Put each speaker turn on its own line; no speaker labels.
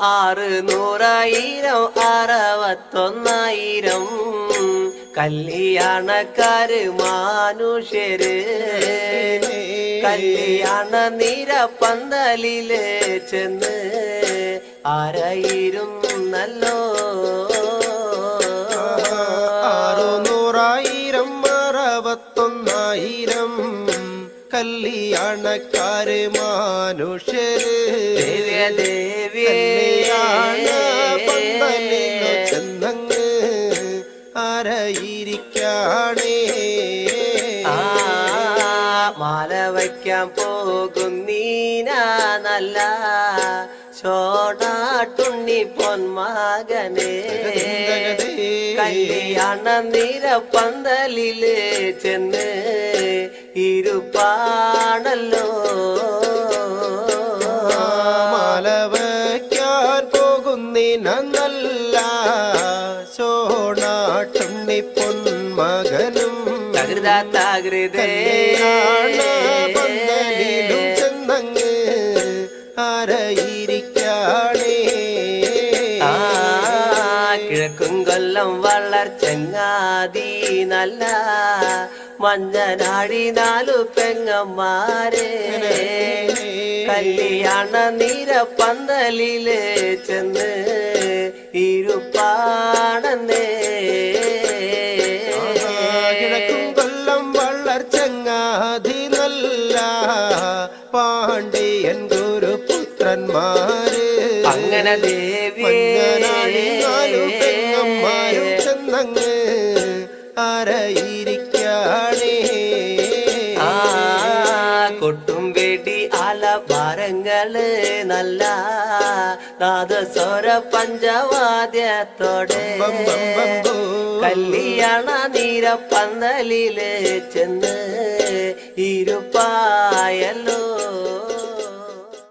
ആറ് നൂറായിരം അറുപത്തൊന്നായിരം. കല്യാണക്കാര് മാനുഷ്യര്. കല്യാണ നിര പന്തലിൽ ചെന്ന് ആരായിരുന്നല്ലോ?
ആറ് നൂറായിരം അറുപത്തൊന്നായിരം. കല്യാണക്കാര് മാനുഷ്യര്.
ദേവ്യ ദേവ്യേ.
കല്യാണ പന്തലിലു ചെന്നങ്ങ്. ആരായിരിക്കാണേ?
ആ മാല വയ്ക്കാൻ പോകും നീന നല്ല. ചോടാട്ടുണ്ണി പൊന്മകനെ. കല്യാണ നിര പന്തലിൽ ചെന്ന്. ഇരുപ്പാണല്ലോ.
മലവയ്ക്കാൻ വയ്ക്കാൻ പോകുന്നിന നല്ല സോണാട്ടുണ്ണി പൊന്മകനും
തകൃത തകൃതേ
കല്യാണ പന്തലിലും ചെന്നങ്ങ് ആരയിരിക്കാണേ?
ആ കിഴക്കും കൊല്ലം വളർച്ചങ്ങാതി നല്ല മഞ്ഞനാടി നാലു പെങ്ങന്മാരെ. കല്യാണ നിര പന്തലിൽ ചെന്ന് ഇരുപ്പാണെന്നേ.
കിഴക്കും കൊല്ലം വളർച്ചങ്ങാതി നല്ല പാണ്ഡ്യൻ ഗുരുപുത്രന്മാര്.
അങ്ങനെ
മഞ്ഞനാടി നാലു ചെന്നങ്ങ് ആരായിരിക്കാണേ
ആ കൊട്ടും വെടി ആലഭാരങ്ങൾ നല്ല നാദസ്വര പഞ്ചവാദ്യത്തോടെ. കല്യാണ നീര പന്തലിൽ ചെന്ന് ഇരുപ്പായല്ലോ